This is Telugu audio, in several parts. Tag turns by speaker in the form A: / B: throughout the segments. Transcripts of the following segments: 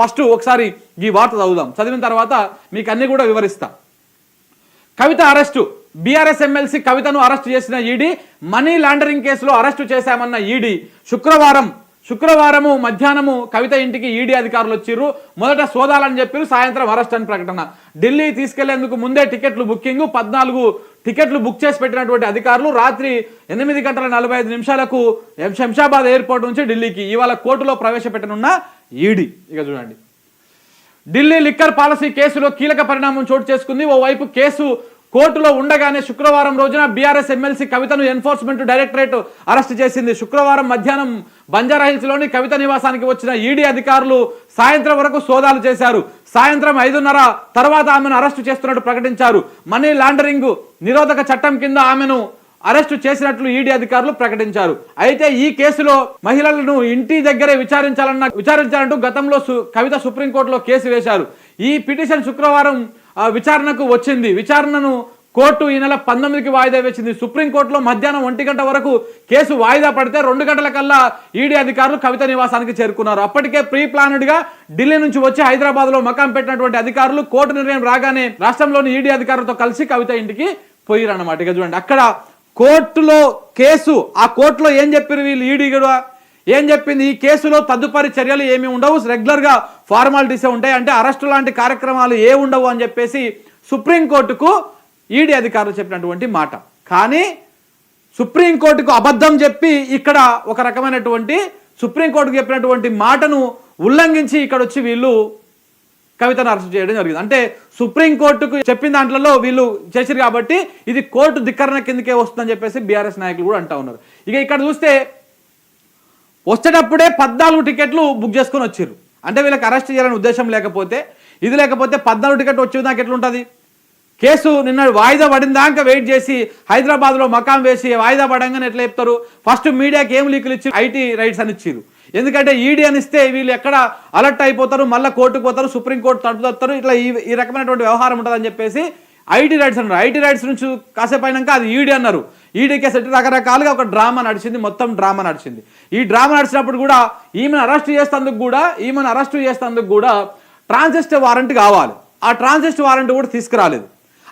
A: ఫస్ట్ ఒకసారి ఈ వార్త చదువుదాం. చదివిన తర్వాత మీకు అన్ని కూడా వివరిస్తా. కవిత అరెస్టు. బీఆర్ఎస్ ఎమ్మెల్సీ కవితను అరెస్టు చేసిన ఈడీ మనీ లాండరింగ్ కేసులో అరెస్టు చేశామన్న ఈడీ. శుక్రవారం శుక్రవారము మధ్యాహ్నము కవిత ఇంటికి ఈడీ అధికారులు వచ్చిర్రు. మొదట సోదాలని చెప్పారు సాయంత్రం అరెస్ట్ అని ప్రకటన. ఢిల్లీ తీసుకెళ్ళేందుకు ముందే టికెట్లు బుకింగ్ పద్నాలుగు టికెట్లు బుక్ చేసి పెట్టినటువంటి అధికారులు రాత్రి ఎనిమిది గంటల నలభై ఐదు నిమిషాలకు శంషాబాద్ ఎయిర్పోర్ట్ నుంచి ఢిల్లీకి ఇవాళ కోర్టులో ప్రవేశపెట్టనున్న ఈడీ. ఇక చూడండి. ఢిల్లీ లిక్కర్ పాలసీ కేసులో కీలక పరిణామం చోటు చేసుకుంది. ఓవైపు కేసు కోర్టులో ఉండగానే శుక్రవారం రోజున బీఆర్ఎస్ ఎమ్మెల్సీ కవితను ఎన్ఫోర్స్మెంట్ డైరెక్టరేట్ అరెస్ట్ చేసింది. శుక్రవారం మధ్యాహ్నం బంజారాహిల్స్లోని కవిత నివాసానికి వచ్చిన ఈడీ అధికారులు సాయంత్రం వరకు సోదాలు చేశారు. సాయంత్రం ఐదున్నర తర్వాత ఆమెను అరెస్టు చేస్తున్నట్టు ప్రకటించారు. మనీ లాండరింగ్ నిరోధక చట్టం కింద ఆమెను అరెస్టు చేసినట్లు ఈడీ అధికారులు ప్రకటించారు. అయితే ఈ కేసులో మహిళలను ఇంటి దగ్గరే విచారించాలన్న విచారించాలంటూ గతంలో సు- కవిత సుప్రీంకోర్టులో కేసు వేశారు. ఈ పిటిషన్ శుక్రవారం విచారణకు వచ్చింది. విచారణను కోర్టు ఈ నెల పంతొమ్మిదికి వాయిదా వేసింది. సుప్రీంకోర్టులో మధ్యాహ్నం ఒంటి గంట వరకు కేసు వాయిదా పడితే రెండు గంటల కల్లా ఈడీ అధికారులు కవిత నివాసానికి చేరుకున్నారు. అప్పటికే ప్రీ ప్లానెడ్గా ఢిల్లీ నుంచి వచ్చి హైదరాబాద్లో మకాం పెట్టినటువంటి అధికారులు కోర్టు నిర్ణయం రాగానే రాష్ట్రంలోని ఈడీ అధికారులతో కలిసి కవిత ఇంటికి పోయిరన్నమాట. ఇక చూడండి అక్కడ కోర్టులో కేసు ఆ కోర్టులో ఏం చెప్పారు వీళ్ళు ఈడీ కూడా ఏం చెప్పింది? ఈ కేసులో తదుపరి చర్యలు ఏమి ఉండవు. రెగ్యులర్గా ఫార్మాలిటీసే ఉంటాయి. అంటే అరెస్టు లాంటి కార్యక్రమాలు ఏ ఉండవు అని చెప్పేసి సుప్రీంకోర్టుకు ఈడీ అధికారులు చెప్పినటువంటి మాట. కానీ సుప్రీంకోర్టుకు అబద్ధం చెప్పి ఇక్కడ ఒక రకమైనటువంటి సుప్రీంకోర్టుకు చెప్పినటువంటి మాటను ఉల్లంఘించి ఇక్కడ వచ్చి వీళ్ళు కవితను అరెస్ట్ చేయడం జరిగింది. అంటే సుప్రీంకోర్టుకు చెప్పిన దాంట్లో వీళ్ళు చేశారు కాబట్టి ఇది కోర్టు ధిక్కరణ కిందకే వస్తుందని చెప్పేసి బీఆర్ఎస్ నాయకులు కూడా అంటా ఉన్నారు. ఇక ఇక్కడ చూస్తే వచ్చేటప్పుడే పద్నాలుగు టికెట్లు బుక్ చేసుకొని వచ్చారు అంటే వీళ్ళకి అరెస్ట్ చేయాలని ఉద్దేశం లేకపోతే ఇది లేకపోతే పద్నాలుగు టికెట్ వచ్చే దాకా ఎట్లుంటుంది కేసు నిన్న వాయిదా పడిందాక వెయిట్ చేసి హైదరాబాద్లో మకాం వేసి వాయిదా పడంగానే ఎట్లా చెప్తారు? ఫస్ట్ మీడియాకి ఏం లీకులు ఇచ్చి ఐటీ రైట్స్ అని ఇచ్చారు ఎందుకంటే ఈడీ అని ఇస్తే వీళ్ళు ఎక్కడ అలర్ట్ అయిపోతారు మళ్ళీ కోర్టుకు పోతారు సుప్రీంకోర్టు తడుపు ఇట్లా ఈ ఈ రకమైనటువంటి వ్యవహారం ఉంటుందని చెప్పేసి ఐటీ రైట్స్ అన్నారు. ఐటీ రైట్స్ నుంచి కాసేపు అయినాక అది ఈడీ అన్నారు. ఈడీ కేసు రకరకాలుగా ఒక డ్రామా నడిచింది మొత్తం డ్రామా నడిచింది. ఈ డ్రామా నడిచినప్పుడు కూడా ఈమెను అరెస్ట్ చేసేందుకు కూడా ఈమెను అరెస్ట్ చేసేందుకు కూడా ట్రాన్సిస్ట్ వారెంట్ కావాలి. ఆ ట్రాన్సిస్ట్ వారెంట్ కూడా తీసుకురాలేదు.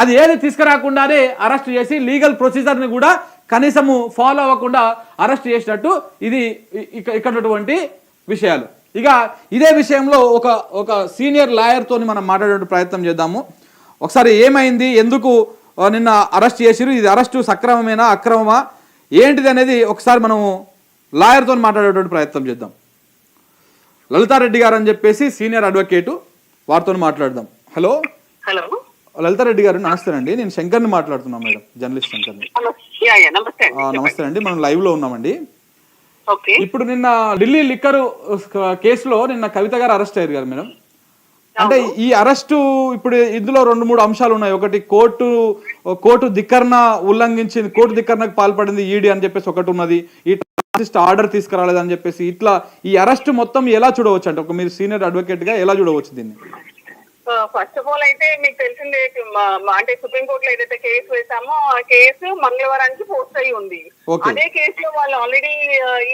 A: అది ఏది తీసుకురాకుండానే అరెస్ట్ చేసి లీగల్ ప్రొసీజర్ని కూడా కనీసము ఫాలో అవ్వకుండా అరెస్ట్ చేసినట్టు ఇది ఇక్కడటువంటి ఇక్కడ విషయాలు. ఇక ఇదే విషయంలో ఒక ఒక సీనియర్ లాయర్తో మనం మాట్లాడే ప్రయత్నం చేద్దాము. ఒకసారి ఏమైంది? ఎందుకు నిన్న అరెస్ట్ చేసిరు ఇది అరెస్టు సక్రమమేనా అక్రమమా? ఏంటిది అనేది ఒకసారి మనము లాయర్తో మాట్లాడేటువంటి ప్రయత్నం చేద్దాం. లలితారెడ్డి గారు అని చెప్పేసి సీనియర్ అడ్వకేటు వారితో మాట్లాడదాం. హలో?
B: హలో?
A: లలితారెడ్డి గారు నమస్తే అండి. నేను శంకర్ని మాట్లాడుతున్నాను మేడం. జర్నలిస్ట్ శంకర్ని.
B: నమస్తే అండి.
A: మనం లైవ్లో ఉన్నామండి ఇప్పుడు నిన్న ఢిల్లీ లిక్కర్ కేసులో నిన్న కవిత గారు అరెస్ట్ అయ్యారు కదా మేడం. అంటే ఈ అరెస్టు ఇప్పుడు ఇందులో రెండు మూడు అంశాలు ఉన్నాయి. ఒకటి కోర్టు కోర్టు ధిక్కరణ ఉల్లంఘించింది కోర్టు ధిక్కరణకు పాల్పడింది ఈడీ అని చెప్పేసి ఒకటి ఉన్నది. ఈ ట్రాన్సిస్ట్ ఆర్డర్ తీసుకురాలేదని చెప్పేసి ఇట్లా ఈ అరెస్ట్ మొత్తం ఎలా చూడవచ్చు? అంటే ఒక మీరు సీనియర్ అడ్వకేట్గా ఎలా చూడవచ్చు దీన్ని?
B: ఫస్ట్ ఆఫ్ ఆల్ అయితే మీకు తెలిసిందే అంటే సుప్రీం కోర్టులో ఏదైతే కేసు వేసామో ఆ కేసు మంగళవారానికి పోస్ట్ అయి ఉంది. అదే కేసులో వాళ్ళు ఆల్రెడీ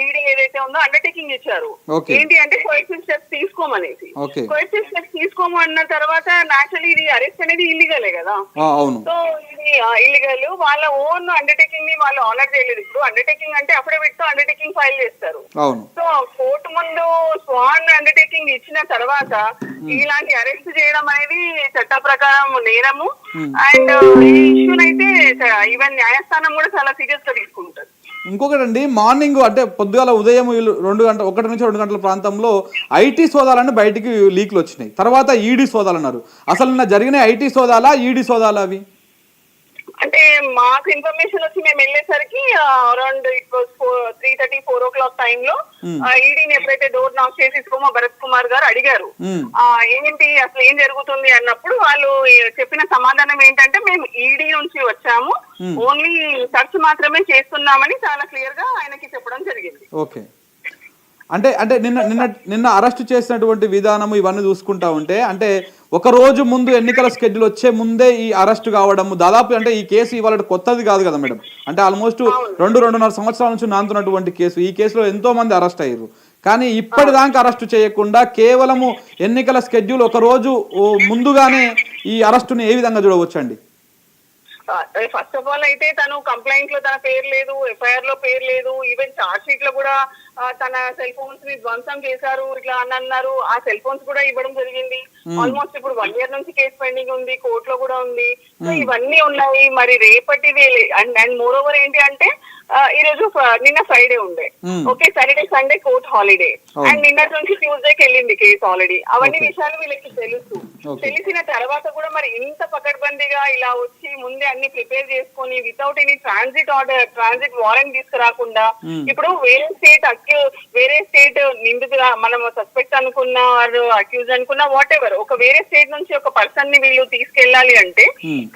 B: ఈడీ ఏదైతే ఉందో అండర్టేకింగ్ ఇచ్చారు. ఏంటి అంటే కోఎక్సివ్ స్టెప్స్ తీసుకోమనేసి. కోఎక్సివ్ స్టెప్స్ తీసుకోము అన్న తర్వాత నాచురల్లీ ఇది అరెస్ట్ అనేది ఇల్లీగలే కదా? సో ఇది ఇల్లీగల్ వాళ్ళ ఓన్ అండర్టేకింగ్ని వాళ్ళు ఆనర్ చేయలేదు. ఇప్పుడు అండర్టేకింగ్ అంటే అఫిడవిట్తో అండర్టేకింగ్ ఫైల్ చేస్తారు. సో కోర్టు ముందు స్వాన్ అండర్టేకింగ్ ఇచ్చిన తర్వాత ఇలాంటి అరెస్ట్ చేయడం అనేది చట్ట ప్రకారం నేరము. అండ్ ఈ ఇష్యూని అయితే ఈవెన్ న్యాయస్థానం కూడా చాలా సీరియస్గా తీసుకుంటారు
A: ఇంకొకటి అండి మార్నింగ్ అంటే పొద్దుగాల ఉదయం వీళ్ళు రెండు గంటల ఒకటి నుంచి రెండు గంటల ప్రాంతంలో ఐటీ సోదాలని బయటికి లీక్లు వచ్చినాయి. తర్వాత ఈడీ సోదాలు అన్నారు. అసలు నిన్న జరిగిన ఐటీ సోదాలా ఈడీ సోదాలా అవి?
B: అంటే మాకు ఇన్ఫర్మేషన్ వచ్చి మేము వెళ్ళేసరికి around it was three thirty four o'clock టైమ్లో ఈడీని ఎప్పుడైతే డోర్ నాక్ చేసి మా భరత్ కుమార్ గారు అడిగారు. ఏంటి అసలు ఏం జరుగుతుంది అన్నప్పుడు వాళ్ళు చెప్పిన సమాధానం ఏంటంటే మేము ఈడీ నుంచి వచ్చాము. ఓన్లీ సర్చ్ మాత్రమే చేస్తున్నామని చాలా క్లియర్గా ఆయనకి చెప్పడం జరిగింది.
A: ఓకే. అంటే అంటే నిన్న నిన్న నిన్న అరెస్ట్ చేసినటువంటి విధానము ఇవన్నీ చూసుకుంటా ఉంటే అంటే ఒక రోజు ముందు ఎన్నికల స్కెడ్యూల్ వచ్చే ముందే ఈ అరెస్ట్ కావడము దాదాపు అంటే ఈ కేసు ఇవాళ కొత్తది కాదు కదా మేడం. అంటే ఆల్మోస్ట్ రెండు రెండున్నర సంవత్సరాల నుంచి నాంతున్నటువంటి కేసు. ఈ కేసులో ఎంతో మంది అరెస్ట్ అయ్యారు. కానీ ఇప్పటిదాకా అరెస్టు చేయకుండా కేవలము ఎన్నికల స్కెడ్యూల్ ఒక రోజు ముందుగానే ఈ అరెస్టుని ఏ విధంగా చూడవచ్చండి?
B: ఫస్ట్ ఆఫ్ ఆల్ అయితే తను కంప్లైంట్లో తన పేరు లేదు ఎఫ్ఐఆర్లో పేరు లేదు ఈవెన్ చార్జ్ షీట్లో కూడా తన సెల్ ఫోన్స్ని ధ్వంసం చేశారు ఇట్లా అని అన్నారు. ఆ సెల్ ఫోన్స్ కూడా ఇవ్వడం జరిగింది. ఆల్మోస్ట్ ఇప్పుడు వన్ ఇయర్ నుంచి కేసు పెండింగ్ ఉంది కోర్టులో కూడా ఉంది. సో ఇవన్నీ ఉన్నాయి. మరి రేపటిది అండ్ అండ్ మోర్ ఓవర్ ఏంటి అంటే ఈ రోజు నిన్న ఫ్రైడే ఉండే. Okay Saturday Sunday court holiday. And నిన్నటి నుంచి ట్యూస్డేకి వెళ్ళింది కేసు ఆల్రెడీ అవన్నీ విషయాలు వీళ్ళకి తెలుసు. తెలిసిన తర్వాత కూడా మరి ఇంత పకడ్బందీగా ఇలా వచ్చి ముందే అన్ని ప్రిపేర్ చేసుకొని without any transit order transit warrant తీసుకురాకుండా. ఇప్పుడు వేరే స్టేట్ అక్యూ వేరే స్టేట్ నిందితుగా మనం సస్పెక్ట్ అనుకున్న అక్యూజ్ అనుకున్న వాట్ ఎవర్ ఒక వేరే స్టేట్ నుంచి ఒక పర్సన్ని వీళ్ళు తీసుకెళ్ళాలి అంటే.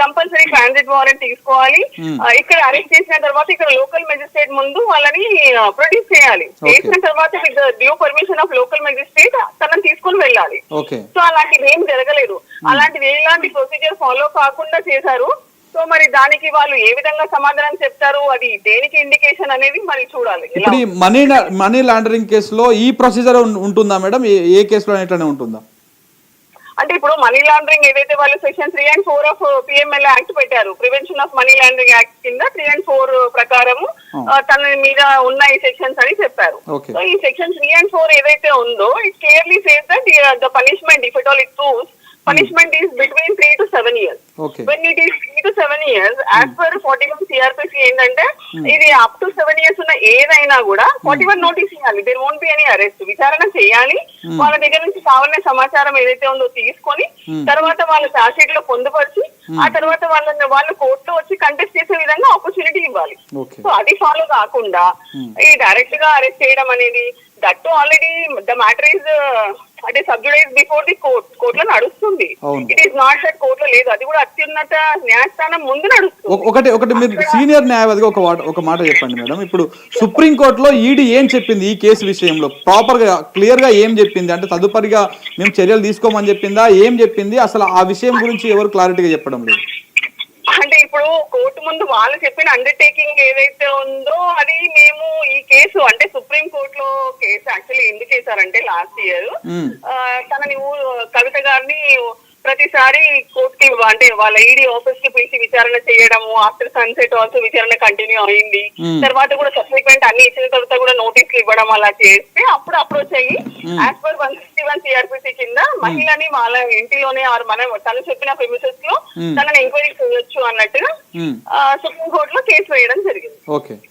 B: కంపల్సరీ ట్రాన్సిట్ వారెంట్ తీసుకోవాలి ఇక్కడ అరెస్ట్ చేసిన తర్వాత ఇక్కడ లోకల్ మెజిస్ట్రేట్ ముందు వాళ్ళని ప్రొడ్యూస్ చేయాలి. చేసిన తర్వాత with due permission of local magistrate తనని తీసుకొని వెళ్ళాలి. సో అలాంటివి ఏం జరగలేదు. అలాంటివి ఎలాంటి ప్రొసీజర్ ఫాలో కాకుండా చేశారు. సో మరి దానికి వాళ్ళు ఏ విధంగా సమాధానం చెప్తారు? అది దేనికి ఇండికేషన్ అనేది మరి చూడాలి.
A: మనీ మనీ లాండరింగ్ కేసులో ఈ ప్రొసీజర్ ఉంటుందా మేడం? ఏ- కేసులో ఇట్లానే ఉంటుందా?
B: అంటే ఇప్పుడు మనీ లాండరింగ్ ఏదైతే వాళ్ళు section three and four of PML act పెట్టారు prevention of money laundering act కింద త్రీ అండ్ ఫోర్ ప్రకారము. ఆ, తన మీద ఉన్న ఈ సెక్షన్స్ అని చెప్పారు. సో ఈ సెక్షన్ త్రీ అండ్ ఫోర్ ఏదైతే ఉందో it clearly says that the punishment if it all it proves punishment is between three to seven years when it is three to seven years as per forty one CRPC ఏంటంటే ఇది అప్ టు సెవెన్ ఇయర్స్ ఉన్న ఏదైనా కూడా ఫార్టీ వన్ నోటీస్ ఇవ్వాలి. దేర్ వోంట్ బి అని అరెస్ట్ విచారణ చేయాలి. వాళ్ళ దగ్గర నుంచి కావాలనే సమాచారం ఏదైతే ఉందో తీసుకొని తర్వాత వాళ్ళ చార్జ్షీట్లో పొందుపరిచి ఆ తర్వాత వాళ్ళని వాళ్ళు కోర్టులో వచ్చి కంటెస్ట్ చేసే విధంగా ఆపర్చునిటీ ఇవ్వాలి. సో అది ఫాలో కాకుండా ఈ డైరెక్ట్గా అరెస్ట్ చేయడం అనేది that already the matter is అంటే సబ్జుడైజ్ బిఫోర్ ది కోర్ట్ కోర్టులో నడుస్తుంది. ఇట్ ఈస్ నాట్ దట్ కోర్టులో లేదు. అది కూడా అత్యున్నత న్యాయస్థానం ముందు నడుస్తుంది.
A: ఒక- ఒకటి ఒకటి మీరు సీనియర్ న్యాయవాదిగా ఒక ఒక మాట చెప్పండి మేడం. ఇప్పుడు సుప్రీం కోర్టులో ఈడీ ఏం చెప్పింది ఈ కేసు విషయంలో? ప్రాపర్గా క్లియర్గా ఏం చెప్పింది? అంటే తదుపరిగా మేము చర్యలు తీసుకోమని చెప్పిందా? ఏం చెప్పింది? అసలు ఆ విషయం గురించి ఎవరు క్లారిటీగా చెప్పడం లేదు.
B: అంటే ఇప్పుడు కోర్టు ముందు వాళ్ళు చెప్పిన అండర్టేకింగ్ ఏదైతే ఉందో అది మేము ఈ కేసు అంటే సుప్రీం కోర్టులో కేసు యాక్చువల్లీ ఎందుకు వేశారంటే లాస్ట్ ఇయర్. తనని కవిత గారిని ప్రతిసారి కోర్టుకి అంటే వాళ్ళ ఈడీ ఆఫీస్కి పిలిచి విచారణ చేయడము ఆఫ్టర్ సన్సెట్ ఆల్సో విచారణ కంటిన్యూ అయింది
A: Hmm.
B: తర్వాత కూడా సబ్సిక్వెంట్ అన్ని ఇచ్చిన తర్వాత కూడా నోటీసులు ఇవ్వడం అలా చేస్తే అప్పుడు అప్రోచ్ అయ్యి as per one sixty one CRPC కింద మహిళని వాళ్ళ ఇంటిలోనే ఆర్ మన తను చెప్పిన ప్రిమిసెస్లో
A: Hmm.
B: తనని ఎంక్వైరీ చేయొచ్చు అన్నట్టుగా
A: మ్మ్.
B: సుప్రీం కోర్టులో కేసు వేయడం జరిగింది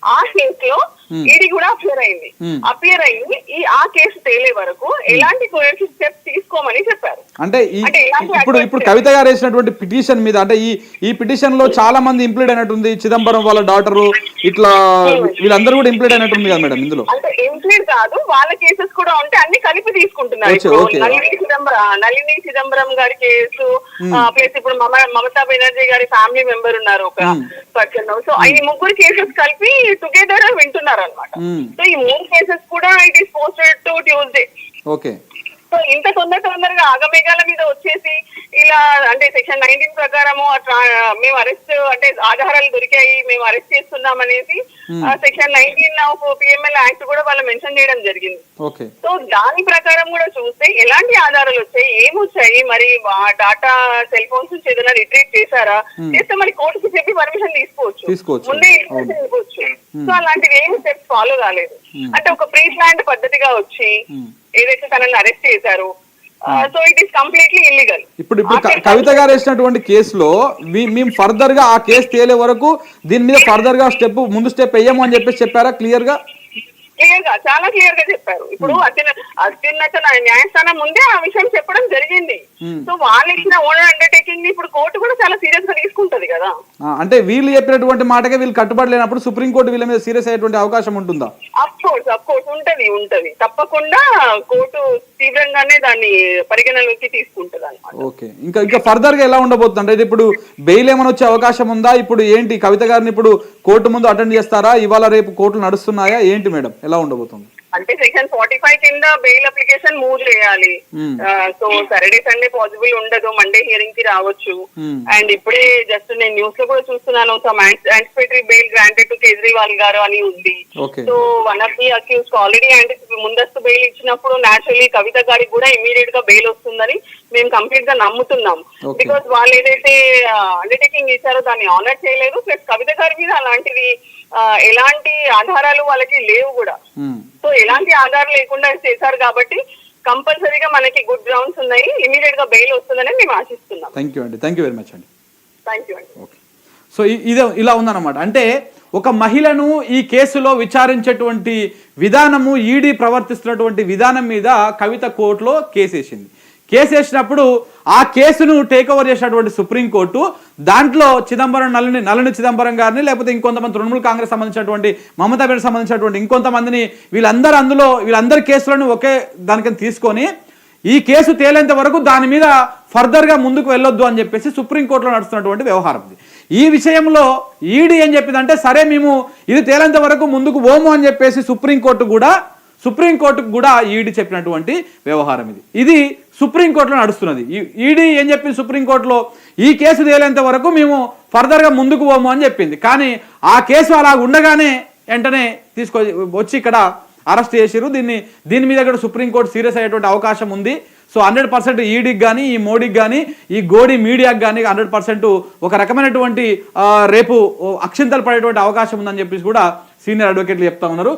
B: ఆ కేసులో
A: Hmm.
B: ఈడీ కూడా అపియర్ అయింది.
A: Hmm.
B: అపియర్ అయ్యి ఈ ఆ కేసు తేలే వరకు ఎలాంటి కోయర్సివ్ స్టెప్స్ తీసుకోమని చెప్పారు.
A: అంటే ఇప్పుడు ఇప్పుడు కవిత గారు వేసినటువంటి పిటిషన్ మీద అంటే ఈ ఈ పిటిషన్లో చాలా మంది ఇంప్లీడ్ అయినట్టుంది. చిదంబరం వాళ్ళ డాటరు ఇట్లా వీళ్ళందరూ కూడా ఇంప్లీడ్ అయినట్టుంది కదా మేడం ఇందులో?
B: అంటే ఇంక్లూడ్ కాదు వాళ్ళ కేసెస్ కూడా ఉంటే కలిపి తీసుకుంటున్నారు. నళిని చిదంబరం నళిని చిదంబరం గారి కేసు ప్లస్ ఇప్పుడు మమ మమతా బెనర్జీ గారి ఫ్యామిలీ మెంబర్ ఉన్నారు ఒక పర్సన్ సో ఈ ముగ్గురు కేసెస్ కలిపి టుగెదర్ వింటున్నారు అనమాట. సో ఈ మూడు కేసెస్ కూడా it is posted to Tuesday.
A: Okay.
B: So ఇంత తొందర తొందరగా ఆగమేఘాల మీద వచ్చేసి ఇలా అంటే సెక్షన్ నైన్టీన్ ప్రకారము మేము అరెస్ట్ అంటే ఆధారాలు దొరికాయి మేము అరెస్ట్ చేస్తున్నాం అనేసి section nineteen of PML act కూడా వాళ్ళు మెన్షన్ చేయడం జరిగింది. సో దాని ప్రకారం కూడా చూస్తే ఎలాంటి ఆధారాలు వచ్చాయి ఏమొచ్చాయి మరి డాటా సెల్ ఫోన్స్ నుంచి ఏదైనా రిట్రీట్ చేశారా? చేస్తే మరి కోర్టుకి చెప్పి పర్మిషన్ తీసుకోవచ్చు.
A: తీసుకోవచ్చు.
B: ముందే ఇన్ఫర్మేషన్ ఇవ్వచ్చు. సో అలాంటివి ఏమి స్టెప్స్ ఫాలో కాలేదు. అంటే ఒక ప్రీ ప్లాంట్ పద్ధతిగా వచ్చి ఏదైతే తనని అరెస్ట్ చేశారు so it is completely illegal
A: ఇప్పుడు ఇప్పుడు కవిత గారు వేసినటువంటి కేసులో మేము ఫర్దర్గా ఆ కేసు తేలే వరకు దీని మీద ఫర్దర్గా స్టెప్ ముందు స్టెప్ వేయము అని చెప్పేసి చెప్పారా?
B: క్లియర్గా? క్లియర్గా చాలా క్లియర్గా చెప్పారు. ఇప్పుడు అత్యున్న అత్యున్నత న్యాయ- న్యాయస్థానం ముందే ఆ విషయం చెప్పడం జరిగింది. సో వాళ్ళు ఇచ్చిన ఓనర్ అండర్టేకింగ్ ఇప్పుడు కోర్టు కూడా చాలా సీరియస్గా తీసుకుంటది కదా.
A: అంటే వీళ్ళు చెప్పినటువంటి మాటకే వీళ్ళు కట్టుబడి లేనప్పుడు సుప్రీంకోర్టు వీళ్ళ మీద సీరియస్ అయ్యేటువంటి అవకాశం ఉంటుందా?
B: అఫ్ కోర్స్ అఫ్ కోర్స్ ఉంటది ఉంటది. తప్పకుండా కోర్టు తీవ్రంగానే దాన్ని పరిగణలోకి తీసుకుంటది అనమాట
A: ఓకే. ఇంకా ఇంకా ఫర్దర్గా ఎలా ఉండబోతుంది అంటే ఇప్పుడు బెయిల్ ఏమైనా వచ్చే అవకాశం ఉందా? ఇప్పుడు ఏంటి? కవిత గారిని ఇప్పుడు కోర్టు ముందు అటెండ్ చేస్తారా? ఇవాళ రేపు కోర్టులు నడుస్తున్నాయా? ఏంటి మేడం? ఎలా ఉండబోతుంది?
B: అంటే సెక్షన్ ఫార్టీ ఫైవ్ కింద బెయిల్ అప్లికేషన్ మూవ్ చేయాలి.
A: Hmm.
B: So Saturday Sunday possible ఉండదు. మండే హియరింగ్కి రావచ్చు.
A: Hmm.
B: అండ్ ఇప్పుడే జస్ట్ నేను న్యూస్లో కూడా చూస్తున్నాను. Some anticipatory bail granted to Kejriwal garu అని ఉంది. So one of the accused already ముందస్తు బెయిల్ ఇచ్చినప్పుడు నేచురల్లీ కవిత గారికి కూడా ఇమీడియట్గా బెయిల్ వస్తుందని మేము కంప్లీట్గా నమ్ముతున్నాం. బికాస్ వాళ్ళు ఏదైతే అండర్టేకింగ్ ఇచ్చారో దాన్ని ఆనర్ చేయలేదు. ప్లస్ కవిత గారి మీద అలాంటివి ఎలాంటి ఆధారాలు వాళ్ళకి లేవు కూడా. సో ఎలాంటి ఆధారం లేకుండా చేశారు కాబట్టి కంపల్సరీగా మనకి గుడ్ గ్రౌండ్స్ ఉన్నాయి. ఇమీడియట్గా బెయిల్ వస్తుందని మేము ఆశిస్తున్నాం.
A: థ్యాంక్ యూ అండి. థ్యాంక్ యూ వెరీ మచ్ అండి.
B: థ్యాంక్ యూ అండి.
A: ఓకే సో ఇదే ఇలా ఉందన్నమాట. అంటే ఒక మహిళను ఈ కేసులో విచారించేటువంటి విధానము ఈడీ ప్రవర్తిస్తున్నటువంటి విధానం మీద కవిత కోర్టులో కేసు వేసింది కేసు వేసినప్పుడు ఆ కేసును టేక్ ఓవర్ చేసినటువంటి సుప్రీంకోర్టు దాంట్లో చిదంబరం నల్లని నల్లని చిదంబరం గారిని లేకపోతే ఇంకొంతమంది తృణమూల్ కాంగ్రెస్ సంబంధించినటువంటి మమతా బెనర్జీ సంబంధించినటువంటి ఇంకొంతమందిని వీళ్ళందరూ అందులో వీళ్ళందరి కేసులను ఒకే దానికని తీసుకొని ఈ కేసు తేలేంత వరకు దాని మీద ఫర్దర్గా ముందుకు వెళ్ళొద్దు అని చెప్పేసి సుప్రీంకోర్టులో నడుస్తున్నటువంటి వ్యవహారం ఇది. ఈ విషయంలో ఈడీ ఏం చెప్పిందంటే సరే మేము ఇది తేలేంత వరకు ముందుకు ఓము అని చెప్పేసి సుప్రీంకోర్టు కూడా సుప్రీంకోర్టుకు కూడా ఈడీ చెప్పినటువంటి వ్యవహారం ఇది. ఇది సుప్రీంకోర్టులో నడుస్తున్నది. ఈ- ఈడీ ఏం చెప్పింది సుప్రీంకోర్టులో? ఈ కేసు తేలేంత వరకు మేము ఫర్దర్గా ముందుకు పోము అని చెప్పింది. కానీ ఆ కేసు అలా ఉండగానే వెంటనే తీసుకొ వచ్చి ఇక్కడ అరెస్ట్ చేసిరు దీన్ని దీని మీద కూడా సుప్రీంకోర్టు సీరియస్ అయ్యేటువంటి అవకాశం ఉంది. సో హండ్రెడ్ పర్సెంట్ ఈడీకి కానీ ఈ మోడీకి కానీ ఈ గోడి మీడియాకి కానీ హండ్రెడ్ పర్సెంట్ ఒక రకమైనటువంటి రేపు అక్షింతలు పడేటువంటి అవకాశం ఉందని చెప్పేసి కూడా సీనియర్ అడ్వకేట్లు చెప్తా ఉన్నారు.